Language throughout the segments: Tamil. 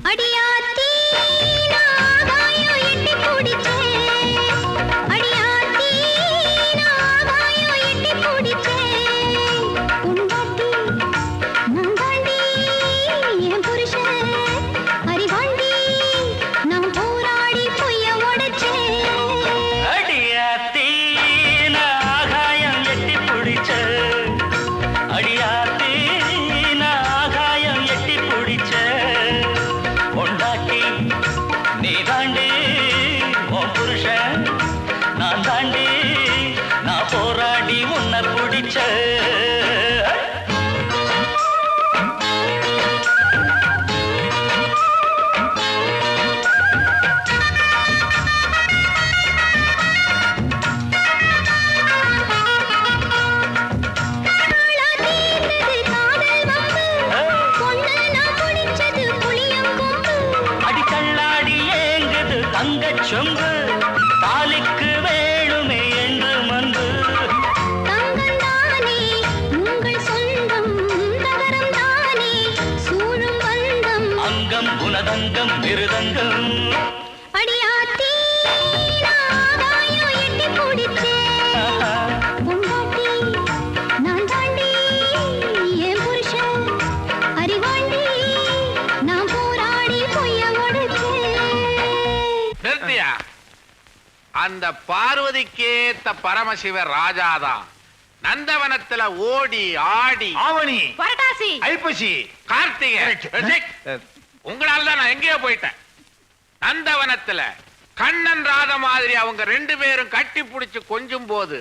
அடியார் தாண்டே மிருதங்கம். குணதங்கம் மிருதங்கம் அந்த பார்வதிக்கேத்த பரமசிவ ராஜாதான். நந்தவனத்துல ஓடி ஆடி. ஆவணி. ஐப்பசி. கார்த்திகை. உங்களால தான் நான் எங்கேயோ போயிட்டேன். நந்தவனத்துல கண்ணன் ராத மாதிரி அவங்க ரெண்டு பேரும் கட்டி பிடிச்சு கொஞ்சும் போது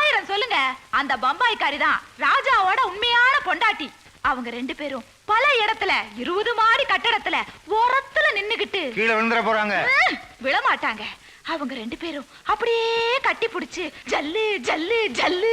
ஆயிரம் சொல்லுங்க. அந்த பம்பாய்க்காரி தான் ராஜாவோட உண்மையான பொண்டாட்டி. அவங்க ரெண்டு பேரும் பல இடத்துல இருபது மாடி கட்டடத்துல ஓரத்துல நின்னுகிட்டு. கீழே விழுந்துற போறாங்க. விழமாட்டாங்க. அவங்க ரெண்டு பேரும் அப்படியே கட்டி பிடிச்சு ஜல்லு ஜல்லு ஜல்லு.